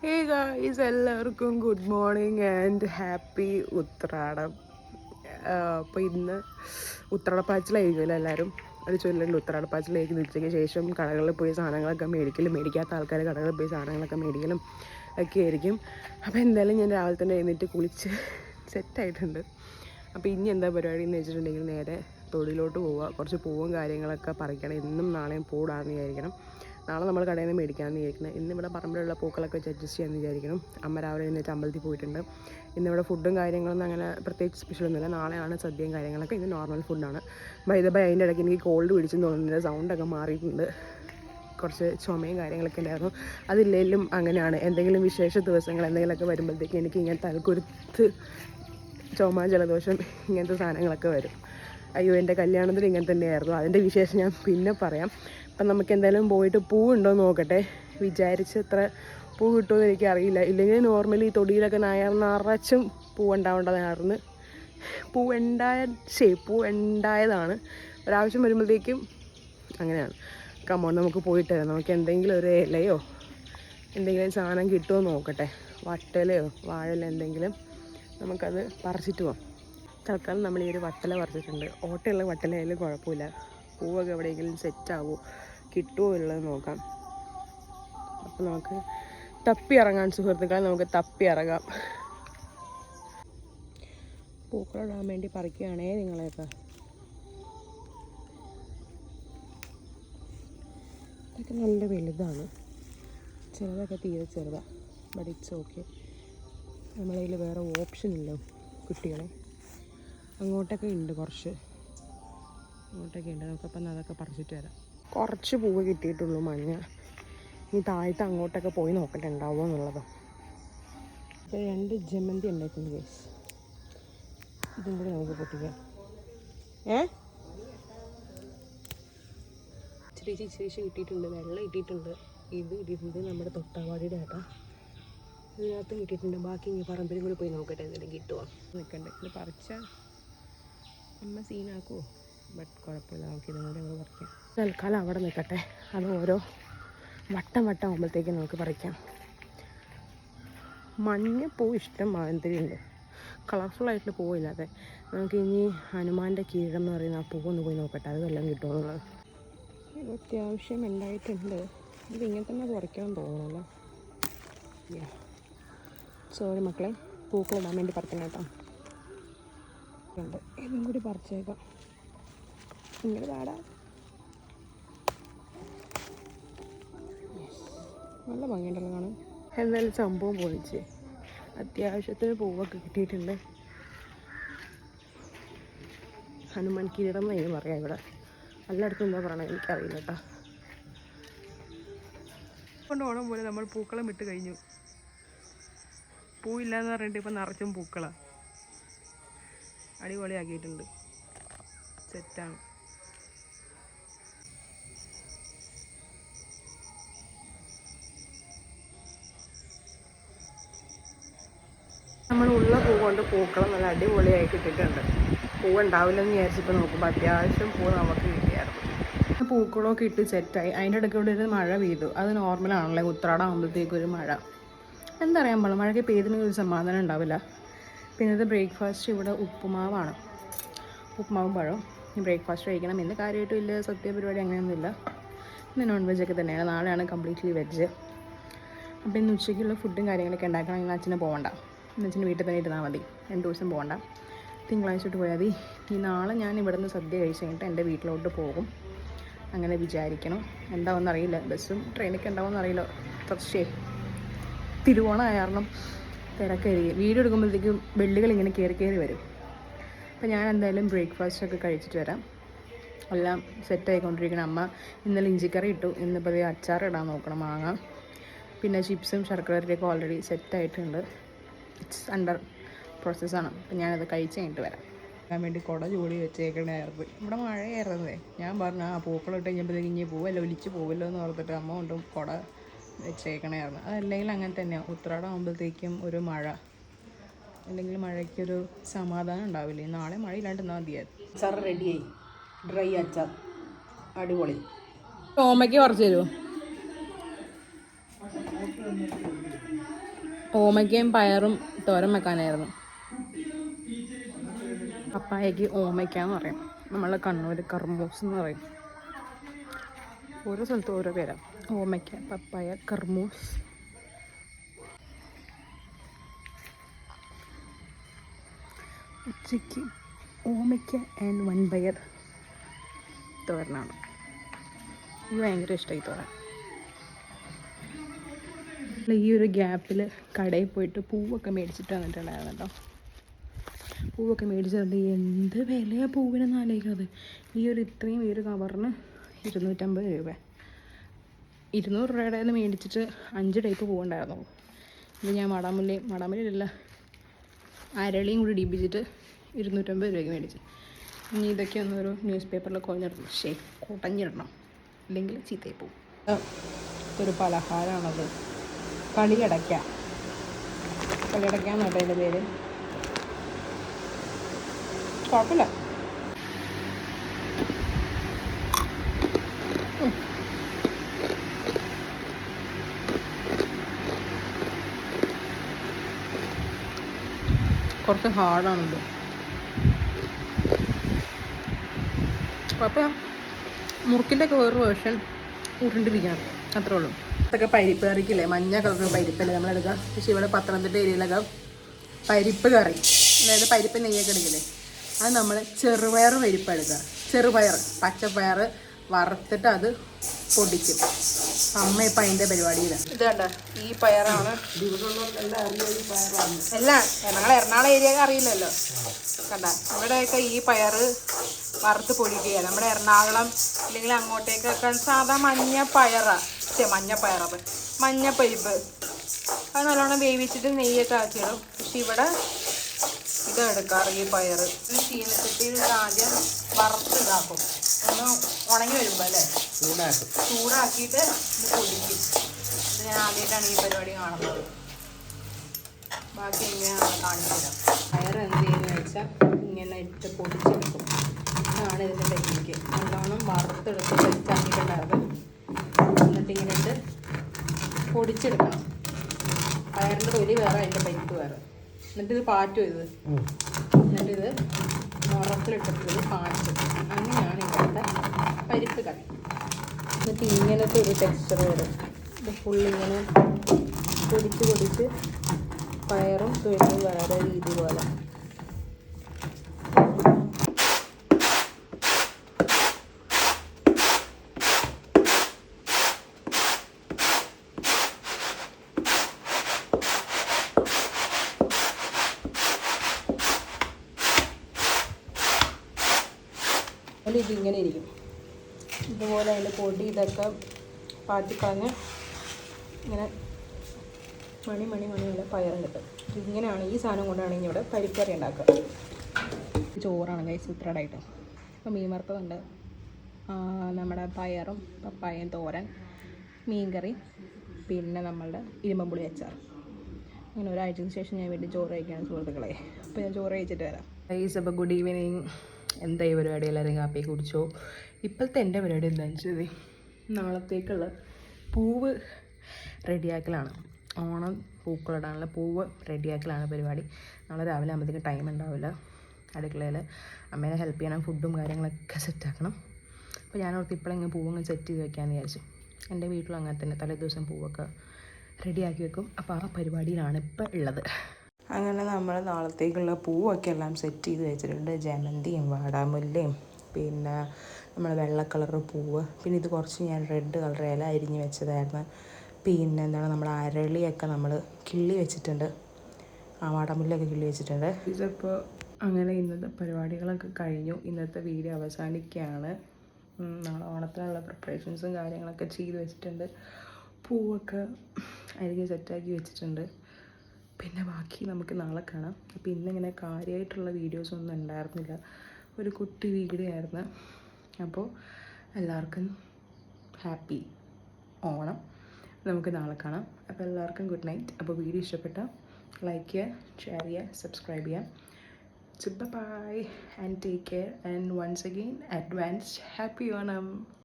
ഹേ guys എല്ലാവർക്കും good morning and happy Uthradam. അപ്പോൾ ഇന്ന് ഉത്രാടപ്പാച്ചിലായിരിക്കുമല്ലോ എല്ലാവരും? ഒരു ചൊല്ലുണ്ട് ഉത്രാടപ്പാച്ചിലായിരിക്കും ഉച്ചയ്ക്ക് ശേഷം കടകളിൽ പോയി സാധനങ്ങളൊക്കെ മേടിക്കലും മേടിക്കാത്ത ആൾക്കാർ കടകളിൽ പോയി സാധനങ്ങളൊക്കെ മേടിക്കലും ഒക്കെ ആയിരിക്കും. അപ്പോൾ എന്തായാലും ഞാൻ രാവിലെ തന്നെ എഴുന്നേറ്റ് കുളിച്ച് സെറ്റായിട്ടുണ്ട് അപ്പോൾ ഇനി എന്താ പരിപാടി എന്ന് വെച്ചിട്ടുണ്ടെങ്കിൽ നേരെ തൊഴിലോട്ട് പോവുക കുറച്ച് പൂവും കാര്യങ്ങളൊക്കെ പറിക്കണം. ഇന്നും നാളെയും പൂടാന്ന് വിചാരിക്കണം. നാളെ നമ്മൾ കടയിൽ നിന്ന് മേടിക്കാമെന്ന് വിചാരിക്കുന്നത് ഇന്ന് ഇവിടെ പറമ്പിലുള്ള പൂക്കളൊക്കെ വെച്ച് അഡ്ജസ്റ്റ് ചെയ്യാമെന്ന് വിചാരിക്കണം അമ്മ രാവിലെ എഴുന്നേറ്റ് അമ്പലത്തിൽ പോയിട്ടുണ്ട്. ഇന്നിവിടെ ഫുഡും കാര്യങ്ങളൊന്നും അങ്ങനെ പ്രത്യേകിച്ച് സ്പെഷ്യലൊന്നുമില്ല നാളെയാണ് സദ്യയും കാര്യങ്ങളൊക്കെ. ഇത് നോർമൽ ഫുഡാണ് ബൈദബൈ അതിന്റെ ഇടയ്ക്ക് എനിക്ക് കോൾഡ് പിടിച്ചെന്ന് തോന്നുന്നില്ല സൗണ്ടൊക്കെ മാറിയിട്ടുണ്ട്. കുറച്ച് ചുമയും കാര്യങ്ങളൊക്കെ ഉണ്ടായിരുന്നു. അതില്ലെങ്കിലും അങ്ങനെയാണ്. എന്തെങ്കിലും വിശേഷ ദിവസങ്ങൾ എന്തെങ്കിലുമൊക്കെ വരുമ്പോഴത്തേക്ക് എനിക്ക് ഇങ്ങനെ തലക്കുരുത്ത് ചുമ ജലദോഷം ഇങ്ങനത്തെ സാധനങ്ങളൊക്കെ വരും. അയ്യോ എന്റെ കല്യാണത്തിന് ഇങ്ങനെ തന്നെയായിരുന്നു. അതിന്റെ വിശേഷം ഞാൻ പിന്നെ പറയാം. അപ്പം നമുക്ക് എന്തായാലും പോയിട്ട് പൂ ഉണ്ടോ നോക്കട്ടെ. വിചാരിച്ച് എത്ര പൂ കിട്ടുമെന്ന് എനിക്കറിയില്ല ഇല്ലെങ്കിൽ നോർമലി തൊടിയിലൊക്കെ നായർ നിറച്ചും പൂ ഉണ്ടാവേണ്ടതായിരുന്നു. പൂ ഉണ്ടായ ശേ പൂ ഉണ്ടായതാണ്. ഒരാവശ്യം വരുമ്പോഴത്തേക്കും അങ്ങനെയാണ്. കമോൺ നമുക്ക് പോയിട്ട് നമുക്ക് എന്തെങ്കിലും ഒരു ഇലയോ എന്തെങ്കിലും സാധനം കിട്ടുമോ നോക്കട്ടെ. വട്ടലയോ വാഴല എന്തെങ്കിലും നമുക്കത് പറിച്ചിട്ട് പോവാം. തൽക്കാലം നമ്മൾ ഈ ഒരു വട്ടല പറിച്ചിട്ടുണ്ട്. ഓട്ടയുള്ള വട്ടലയായാലും കുഴപ്പമില്ല. പൂവൊക്കെ എവിടെയെങ്കിലും സെറ്റാവോ കിട്ടുമോ ഉള്ളത് നോക്കാം. അപ്പോൾ നമുക്ക് തപ്പി ഇറങ്ങാൻ സുഹൃത്തുക്കളെ. നമുക്ക് തപ്പി ഇറങ്ങാം പൂക്കളിടാൻ വേണ്ടി പറിക്കുകയാണേ നിങ്ങളെയൊക്കെ. ഇതൊക്കെ നല്ല വലുതാണ്. ചിലതൊക്കെ തീരെ ചെറുതാണ് ബട്ട് ഇറ്റ്സ് ഓക്കെ നമ്മളതിൽ വേറെ ഓപ്ഷൻ ഇല്ല കുട്ടികളെ. അങ്ങോട്ടൊക്കെ ഉണ്ട് കുറച്ച്. അങ്ങോട്ടൊക്കെ ഉണ്ട്. നമുക്കപ്പം അതൊക്കെ പറിച്ചിട്ട് വരാം. കുറച്ച് പൂവ് കിട്ടിയിട്ടുള്ളൂ മഞ്ഞ. ഇനി താഴത്ത് അങ്ങോട്ടൊക്കെ പോയി നോക്കട്ടെ ഉണ്ടാവുമോ എന്നുള്ളത്. അപ്പോൾ രണ്ട് ജമന്തി ഉണ്ടായിട്ടുണ്ട് ഗേസ് ഇതും കൂടി നമുക്ക് പൊട്ടിക്കാം. ഏ? ഇച്ചിരി ഇച്ചിരി കിട്ടിയിട്ടുണ്ട് വെള്ളം കിട്ടിയിട്ടുണ്ട്. ഇത് കിട്ടിയിട്ടുണ്ട് നമ്മുടെ തൊട്ടാവാടിയുടെ ഏട്ടാ. ഇതിനകത്ത് കിട്ടിയിട്ടുണ്ട്. ബാക്കി ഇനി പറമ്പിലും കൂടി പോയി നോക്കട്ടെ എന്തെങ്കിലും കിട്ടുമോ നിൽക്കണ്ടേ ഇത് പറിച്ചാൽ അമ്മ സീനാക്കുമോ ബട്ട് കുഴപ്പമില്ല. നമുക്ക് ഇതും കൂടി അങ്ങ് പറിക്കാം. തൽക്കാലം അവിടെ നിൽക്കട്ടെ. അത് ഓരോ വട്ടം വട്ടം ആകുമ്പോഴത്തേക്കും നമുക്ക് പറിക്കാം. മഞ്ഞപ്പൂ ഇഷ്ടം മാതിരി ഉണ്ട് കളർഫുൾ ആയിട്ട് പൂവില്ലാതെ നമുക്ക് ഇനി ഹനുമാന്റെ കീഴം എന്ന് പറയുന്ന ആ പൂവൊന്ന് പോയി നോക്കട്ടെ. അത് വല്ലതും കിട്ടുമെന്നുള്ളത് ഇത് അത്യാവശ്യം ഉണ്ടായിട്ടുണ്ട്. ഇത് ഇങ്ങനെ തന്നെ കുറയ്ക്കണം തോന്നുന്നല്ലോ സോറി മക്കളെ. പൂക്കളിടാൻ വേണ്ടി പറിക്കണം കേട്ടോ. ഇതും കൂടി പറിച്ചേക്കാം. ഇങ്ങനെ പാടാം. നല്ല ഭംഗിയുണ്ടല്ലോ കാണാൻ. എന്തായാലും സംഭവം പോയിച്ച് അത്യാവശ്യത്തിന് പൂവൊക്കെ കിട്ടിയിട്ടുണ്ട്. ഹനുമാൻ കിരീടം എന്ന് പറയാം ഇവിടെ. എല്ലായിടത്തും എന്താ പറയണത് എനിക്കറിയില്ല കേട്ടോ. കൊണ്ട് ഓണം പോലെ നമ്മൾ പൂക്കളം ഇട്ട് കഴിഞ്ഞു. പൂവില്ലാന്ന് പറഞ്ഞിട്ട് ഇപ്പം നിറച്ചും പൂക്കളാണ് അടിപൊളിയാക്കിയിട്ടുണ്ട്. സെറ്റാണ് കൊണ്ട് പൂക്കളം നല്ല അടിപൊളിയായി കിട്ടിയിട്ടുണ്ട്. പൂ ഉണ്ടാവില്ലെന്ന് വിചാരിച്ചപ്പോൾ നോക്കുമ്പോൾ അത്യാവശ്യം പൂ നമുക്ക് കിട്ടിയായിരുന്നു. പൂക്കളൊക്കെ ഇട്ട് സെറ്റായി. അതിന്റെ ഇടയ്ക്ക് ഇവിടെ ഒരു മഴ പെയ്തു. അത് നോർമലാണല്ലേ ഉത്രാടാകുമ്പോഴത്തേക്കും ഒരു മഴ. എന്താ പറയാൻ പാടില്ല. മഴയ്ക്ക് പെയ്തിന് ഒരു സമാധാനം ഉണ്ടാവില്ല. പിന്നത്തെ ബ്രേക്ക്ഫാസ്റ്റ് ഇവിടെ ഉപ്പുമാവാണ്. ഉപ്പുമാവും പഴം ബ്രേക്ക്ഫാസ്റ്റ് കഴിക്കണം. ഇന്ന് കാര്യമായിട്ടും ഇല്ല. സത്യ പരിപാടി അങ്ങനെയൊന്നുമില്ല. ഇന്ന് നോൺ വെജ് ഒക്കെ തന്നെയാണ്. നാളെയാണ് കംപ്ലീറ്റ്ലി വെജ് അപ്പോൾ ഇന്ന് ഉച്ചയ്ക്കുള്ള ഫുഡും കാര്യങ്ങളൊക്കെ ഉണ്ടാക്കണമെങ്കിൽ അച്ഛന് പോകണ്ട അച്ഛന് വീട്ടിൽ തന്നെ ഇരുന്നാൽ മതി. രണ്ട് ദിവസം പോകണ്ട. തിങ്കളാഴ്ച തൊട്ട് പോയാൽ മതി. ഈ നാളെ ഞാൻ ഇവിടെ നിന്ന് സദ്യ കഴിച്ച് കഴിഞ്ഞിട്ട് എന്റെ വീട്ടിലോട്ട് പോകും. അങ്ങനെ വിചാരിക്കണം. എന്താവുമെന്ന് അറിയില്ല. ബസ്സും ട്രെയിനൊക്കെ ഉണ്ടാവുമെന്ന് അറിയില്ല. പക്ഷേ തിരുവോണം ആയ കാരണം തിരക്കായിരിക്കും വീഡിയോ എടുക്കുമ്പോഴത്തേക്കും വെള്ളികൾ ഇങ്ങനെ കയറി കയറി വരും. അപ്പം ഞാൻ എന്തായാലും ബ്രേക്ക്ഫാസ്റ്റ് ഒക്കെ കഴിച്ചിട്ട് വരാം. എല്ലാം സെറ്റായിക്കൊണ്ടിരിക്കണം അമ്മ ഇന്നലെ ഇഞ്ചിക്കറി ഇട്ടു. ഇന്നിപ്പോൾ അച്ചാർ ഇടാൻ നോക്കണം മാങ്ങ. പിന്നെ ചിപ്സും ശർക്കരയൊക്കെ ഓൾറെഡി സെറ്റായിട്ടുണ്ട് ഇറ്റ്സ് അണ്ടർ പ്രോസസ്സാണ് അപ്പം ഞാനത് കഴിച്ച് കഴിഞ്ഞിട്ട് വരാം. ഞാൻ വേണ്ടി കുട ചൂടി വെച്ചേക്കണായിരുന്നു ഇവിടെ മഴയായിരുന്നേ. ഞാൻ പറഞ്ഞു ആ പൂക്കളിട്ട് കഴിഞ്ഞപ്പോഴത്തേക്ക് ഇനി പോവല്ലോ ഒലിച്ച് പോവല്ലോ എന്ന് ഓർത്തിട്ട് അമ്മ കൊണ്ടും കുട വെച്ചേക്കണായിരുന്നു അതല്ലെങ്കിൽ അങ്ങനെ തന്നെയാണ് ഉത്രാടം ആകുമ്പോഴത്തേക്കും ഒരു മഴ. അല്ലെങ്കിൽ മഴയ്ക്കൊരു സമാധാനം ഉണ്ടാവില്ലേ. നാളെ മഴയില്ലാണ്ട് എന്നാൽ മതിയായിരുന്നു അച്ചാർ റെഡിയായി. ഡ്രൈ അച്ചാർ. അടിപൊളി. ഓമയ്ക്ക് കുറച്ച് തരുമോ ഓമയ്ക്കയും പയറും തോരൻ വെക്കാനായിരുന്നു. പപ്പായക്ക് ഓമയ്ക്ക എന്ന് പറയും. നമ്മളെ കണ്ണൂർ കർമൂസ് എന്ന് പറയും. ഓരോ സ്ഥലത്തും ഓരോ പേരാണ് ഓമയ്ക്ക പപ്പായ കർമൂസ്. ഉച്ചയ്ക്ക് ഓമയ്ക്ക ആൻഡ് വൺ ബയർ തോരനാണ്. എനിക്ക് ഭയങ്കര ഇഷ്ടമായി തോരൻ. ഈ ഒരു ഗ്യാപ്പിൽ കടയിൽ പോയിട്ട് പൂവൊക്കെ മേടിച്ചിട്ട് വന്നിട്ടുണ്ടായിരുന്നു കേട്ടോ പൂവൊക്കെ മേടിച്ചിട്ടുണ്ട് എന്ത് വിലയാണ് പൂവിനെന്ന് ആലോചിക്കുന്നത്? ഈ ഒരു ഇത്രയും ഈ ഒരു കവറിന് ഇരുന്നൂറ്റമ്പത് രൂപ. ഇരുന്നൂറ് രൂപയുടെ നിന്ന് മേടിച്ചിട്ട് അഞ്ച് ടൈപ്പ് പൂവുണ്ടായിരുന്നു. ഇത് ഞാൻ മടാമുല്ലയും മടാമുല്ലയിലല്ല അരളിയും കൂടി ഡിപ്പിച്ചിട്ട് ഇരുന്നൂറ്റമ്പത് രൂപയ്ക്ക് മേടിച്ചു. ഇനി ഇതൊക്കെ ഒന്ന് ഒരു ന്യൂസ് പേപ്പറിൽ കുഴഞ്ഞിടണം ശേ കുട്ടഞ്ഞിടണം അല്ലെങ്കിൽ ചീത്തയായി പോകും ഒരു പലഹാരമാണത്. കളിയടയ്ക്ക. കളിയടയ്ക്കാന്ന് കേട്ടോ എന്റെ പേര്. കുഴപ്പമില്ല കുറച്ച് ഹാർഡാണത് കുഴപ്പമില്ല മുറുക്കിന്റെ ഒക്കെ വേറൊരു വേർഷൻ ഉരുണ്ടിരിക്കുകയാണ്. അത്രേ ഉള്ളൂ ഇതൊക്കെ പരിപ്പ് കറിക്കില്ലേ? മഞ്ഞ കളർ പരിപ്പല്ലേ നമ്മളെടുക്കുക പക്ഷേ ഇവിടെ പത്തനംതിട്ട ഏരിയയിലൊക്കെ പരിപ്പ് കറി അതായത് പരിപ്പ് നെയ്യൊക്കെ എടുക്കില്ലേ? അത് നമ്മൾ ചെറുപയർ പരിപ്പ് എടുക്കുക ചെറുപയർ പച്ചപ്പയർ വറുത്തിട്ട് അത് പൊടിക്കും. അമ്മ ഇപ്പം അതിന്റെ പരിപാടിയിലാണ് ഇത് കണ്ട ഈ പയറാണ്. അല്ല ഞങ്ങൾ എറണാകുളം ഏരിയ അറിയില്ലല്ലോ. കണ്ട ഇവിടെയൊക്കെ ഈ പയറ് വറുത്ത് പൊടിക്കുക നമ്മുടെ എറണാകുളം അല്ലെങ്കിൽ അങ്ങോട്ടേക്കൊക്കെ സാധാ മഞ്ഞ പയറ ചെ മഞ്ഞ പയറ മഞ്ഞ പരിപ്പ് അത് നല്ലോണം വേവിച്ചിട്ട് നെയ്യൊക്കെ ആക്കിയിടും. പക്ഷെ ഇവിടെ ഇത് എടുക്കാറ് ഈ പയർ ചീനച്ചട്ടിയിൽ ആദ്യം ആദ്യം വറുത്തിതാക്കും ഒന്ന് ഉണങ്ങി വരുമ്പോൾ അല്ലേ? ചൂടാക്കിയിട്ട് ഇത് പൊടിക്കും. ഇത് ഞാൻ ആദ്യമായിട്ടാണ് ഈ പരിപാടി കാണുന്നത്. ബാക്കി എങ്ങനെയാണ് കാണിച്ചത് പയർ എന്ത് ചെയ്യുന്നത് വെച്ചാൽ ഇങ്ങനെ ഇട്ട് പൊടിച്ചെടുക്കും. ഇതാണ് ഇതിന്റെ ടെക്നിക്ക് നല്ലോണം വറുത്തെടുത്ത് വെച്ചാക്കിയിട്ടുണ്ടായത് എന്നിട്ട് ഇങ്ങനെ ഇട്ട് പൊടിച്ചെടുക്കണം. പയറിന്റെ തൊലി വേറെ അതിന്റെ പരിപ്പ് വേറെ. എന്നിട്ട് ഇത് പാറ്റും ഇത്. എന്നിട്ട് ഇത് മുറത്തിലിട്ടിട്ട് ഇത് പാറ്റെടുക്കും അങ്ങനെയാണ് ഇവിടുത്തെ പരിപ്പ് കറി. എന്നിട്ട് ഇങ്ങനത്തെ ഒരു ടെക്സ്ചർ വരും. ഇത് ഫുള്ളിങ്ങനെ പൊടിച്ച് പൊടിച്ച് പയറും തൊലിയും വേറെ രീതി പോലെ അതുപോലെ ഇതിങ്ങനെ ഇരിക്കും. ഇതുപോലെ അതിന്റെ പൊടി ഇതൊക്കെ പാറ്റിക്കളഞ്ഞ് ഇങ്ങനെ മണി മണി മണിയുള്ള പയർ കിട്ടും ഇങ്ങനെയാണ് ഈ സാധനം കൊണ്ടാണ് ഇനി ഇവിടെ പരിപ്പറി ഉണ്ടാക്കുക. ചോറാണ് കൈസ് ഇത്രടായിട്ട് അപ്പോൾ മീൻ വറുത്തതുണ്ട്. നമ്മുടെ പയറും പപ്പായയും തോരൻ മീൻകറി പിന്നെ നമ്മളുടെ ഇരുമ്പമ്പുളി അച്ചാർ. അങ്ങനെ ഒരാഴ്ചയ്ക്ക് ശേഷം ഞാൻ വീട്ടിൽ ചോറ് കഴിക്കുകയാണ് സുഹൃത്തുക്കളെ. അപ്പോൾ ഞാൻ ചോറ് കഴിച്ചിട്ട് വരാം. ഗൈസ് അപ്പോൾ ഗുഡ് ഈവനിങ് എന്താ ഈ പരിപാടി? എല്ലാവരും കാപ്പി കുടിച്ചോ? ഇപ്പോഴത്തെ എന്റെ പരിപാടി എന്താണെന്ന് വെച്ചാൽ നാളത്തേക്കുള്ള പൂവ് റെഡിയാക്കലാണ്. ഓണം പൂക്കളിടാനുള്ള പൂവ് റെഡിയാക്കലാണ് പരിപാടി. നാളെ രാവിലെ ആകുമ്പോഴത്തേക്ക് ടൈം ഉണ്ടാവില്ല. അടുക്കളയിൽ അമ്മേനെ ഹെൽപ്പ് ചെയ്യണം ഫുഡും കാര്യങ്ങളൊക്കെ സെറ്റാക്കണം അപ്പോൾ ഞാൻ ഓർത്ത് ഇപ്പോഴെങ്ങനെ പൂവങ്ങ് സെറ്റ് ചെയ്ത് വെക്കാമെന്ന് വിചാരിച്ചു. എന്റെ വീട്ടിലും അങ്ങനെ തന്നെ തലേ ദിവസം പൂവൊക്കെ റെഡിയാക്കി വെക്കും. അപ്പോൾ ആ പരിപാടിയിലാണ് ഇപ്പോൾ ഉള്ളത്. അങ്ങനെ നമ്മൾ നാളത്തേക്കുള്ള പൂവൊക്കെ എല്ലാം സെറ്റ് ചെയ്ത് വെച്ചിട്ടുണ്ട്. ജമന്തിയും വാടാമുല്ലയും പിന്നെ നമ്മൾ വെള്ള കളർ പൂവ്. പിന്നെ ഇത് കുറച്ച് ഞാൻ റെഡ് കളർ ഇല അരിഞ്ഞ് വെച്ചതായിരുന്നു. പിന്നെ എന്താണ് നമ്മൾ അരളിയൊക്കെ നമ്മൾ കിള്ളി വെച്ചിട്ടുണ്ട്. ആ വാടാമുല്ലയൊക്കെ കിള്ളി വെച്ചിട്ടുണ്ട്. ഇതിപ്പോൾ അങ്ങനെ ഇന്നത്തെ പരിപാടികളൊക്കെ കഴിഞ്ഞു. ഇന്നത്തെ വീഡിയോ അവസാനിക്കുകയാണ്. നാളെ ഓണത്തിനുള്ള പ്രിപ്പറേഷൻസും കാര്യങ്ങളൊക്കെ ചെയ്ത് വെച്ചിട്ടുണ്ട്. പൂവൊക്കെ അരിഞ്ഞ് സെറ്റാക്കി വെച്ചിട്ടുണ്ട്. പിന്നെ ബാക്കി നമുക്ക് നാളെ കാണാം. അപ്പോൾ ഇന്നിങ്ങനെ കാര്യമായിട്ടുള്ള വീഡിയോസൊന്നും ഉണ്ടായിരുന്നില്ല. ഒരു കുട്ടി വീഡിയോ ആയിരുന്നു അപ്പോൾ എല്ലാവർക്കും ഹാപ്പി ഓണം. നമുക്ക് നാളെ കാണാം. അപ്പോൾ എല്ലാവർക്കും ഗുഡ് നൈറ്റ് അപ്പോൾ വീഡിയോ ഇഷ്ടപ്പെട്ട ലൈക്ക് ചെയ്യുക ഷെയർ ചെയ്യുക സബ്സ്ക്രൈബ് ചെയ്യുക bye and take care and once again advance happy Onam.